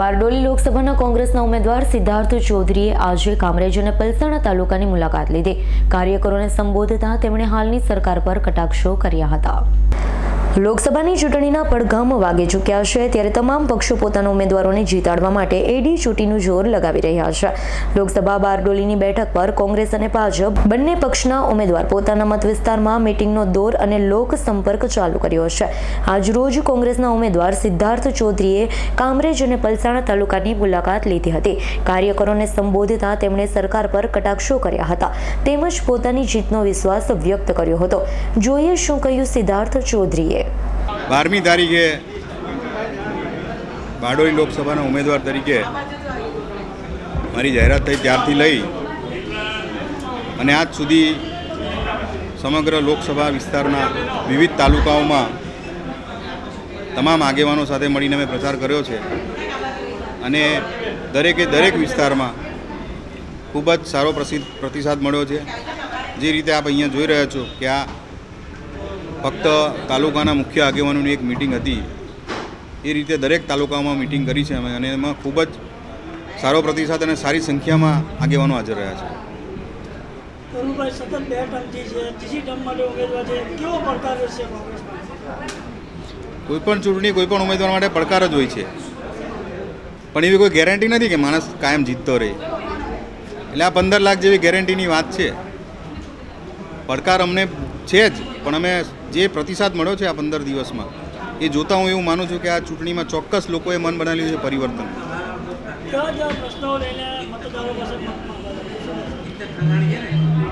બારડોલી લોકસભાના કોંગ્રેસના ઉમેદવાર સિદ્ધાર્થ ચૌધરીએ આજે કામરેજ અને પલસાણા તાલુકાની મુલાકાત લીધી. કાર્યકરોને સંબોધતા તેમણે હાલની સરકાર પર કટાક્ષો કર્યા હતા. લોકસભાની ચૂંટણીના પડઘમ વાગી ચૂક્યા છે ત્યારે તમામ પક્ષો પોતાના ઉમેદવારોને જીતાડવા માટે એડી ચૂંટીનું જોર લગાવી રહ્યા છે. લોકસભા બારડોલીની બેઠક પર કોંગ્રેસ અને ભાજપ બંને પક્ષના ઉમેદવાર પોતાના મત વિસ્તારમાં મિટિંગનો દોર અને લોક સંપર્ક ચાલુ કર્યો છે. આજરોજ કોંગ્રેસના ઉમેદવાર સિદ્ધાર્થ ચૌધરીએ કામરેજ અને પલસાણા તાલુકાની મુલાકાત લીધી હતી. કાર્યકરોને સંબોધતા તેમણે સરકાર પર કટાક્ષો કર્યા હતા. તેમજ પોતાની જીતનો વિશ્વાસ વ્યક્ત કર્યો હતો. જોઈએ શું કહ્યું સિદ્ધાર્થ ચૌધરીએ? બારમી તારીખે બારડોલી લોકસભાના ઉમેદવાર તરીકે મારી જાહેરાત થઈ ત્યારથી લઈ અને આજ સુધી સમગ્ર લોકસભા વિસ્તારના વિવિધ તાલુકાઓમાં તમામ આગેવાનો સાથે મળીને મેં પ્રચાર કર્યો છે. અને દરેકે દરેક વિસ્તારમાં ખૂબ જ સારો પ્રતિસાદ મળ્યો છે. જે રીતે આપ અહીંયા જોઈ રહ્યા છો કે આ ફક્ત તાલુકાના મુખ્ય આગેવાનોની એક મિટિંગ હતી. એ રીતે દરેક તાલુકામાં મિટિંગ કરી છે અમે અને એમાં ખૂબ જ સારો પ્રતિસાદ અને સારી સંખ્યામાં આગેવાનો હાજર રહ્યા છે. ધરુભાઈ સતત બે ટર્મથી છે ત્રીજી ટર્મ માટે ઉમેદવાર છે કેવો પડકાર રહેશે કોંગ્રેસ કોઈ પણ ચૂંટણી કોઈ પણ ઉમેદવાર માટે પડકાર જ હોય છે. પણ એવી કોઈ ગેરંટી નથી કે માણસ કાયમ જીતતો રહે. એટલે આ પંદર લાખ જેવી ગેરંટીની વાત છે. પડકાર અમને છે જ પણ અમે જે પ્રતિસાદ મળ્યો છે આ પંદર દિવસમાં એ જોતાં હું એવું માનું છું કે આ ચૂંટણીમાં ચોક્કસ લોકોએ મન બનાવ્યું છે પરિવર્તન.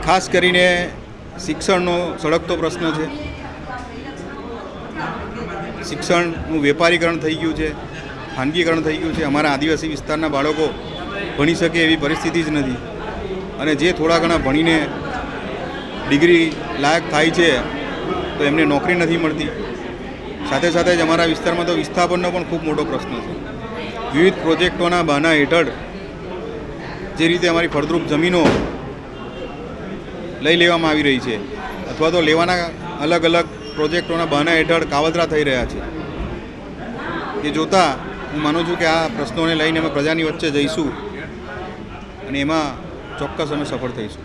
ખાસ કરીને શિક્ષણનો સળગતો પ્રશ્ન છે. શિક્ષણનું વેપારીકરણ થઈ ગયું છે ખાનગીકરણ થઈ ગયું છે. અમારા આદિવાસી વિસ્તારના બાળકો ભણી શકે એવી પરિસ્થિતિ જ નથી. અને જે થોડા ઘણા ભણીને ડિગ્રી લાયક થાય છે, તો એમને નોકરી નથી મળતી. સાથે સાથે જ અમારા વિસ્તારમાં તો વિસ્થાપનનો પણ ખૂબ મોટો પ્રશ્ન છે. વિવિધ પ્રોજેક્ટોના બહાના હેઠળ જે રીતે અમારી ફળદ્રુપ જમીનો લઈ લેવામાં આવી રહી છે, અથવા તો લેવાના અલગ અલગ પ્રોજેક્ટોના બહાના હેઠળ કાવતરા થઈ રહ્યા છે. એ જોતાં હું માનું છું કે આ પ્રશ્નોને લઈને અમે પ્રજાની વચ્ચે જઈશું અને એમાં ચોક્કસ અમે સફળ થઈશું.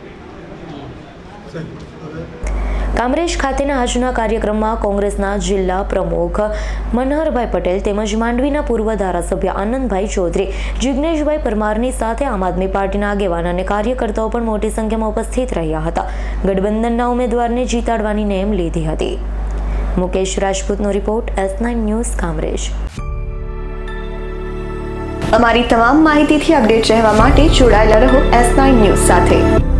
કામરેજ ખાતેના આજના કાર્યક્રમમાં કોંગ્રેસના જિલ્લા પ્રમુખ મનહરભાઈ પટેલ તેમજ માંડવીના પૂર્વ ધારાસભ્ય આનંદભાઈ ચૌધરી જિજ્ઞેશભાઈ પરમારની સાથે આમ આદમી પાર્ટીના આગેવાન અને કાર્યકર્તાઓ પણ મોટી સંખ્યામાં ઉપસ્થિત રહ્યા હતા. ગઠબંધનના ઉમેદવારને જીતાડવાની નેમ લીધી હતી. Mukesh રાજપૂતનો report S nine news Kamrej. અમારી તમામ માહિતીથી અપડેટ રહેવા માટે જોડાયેલા રહો એસ નાઇન ન્યૂઝ સાથે.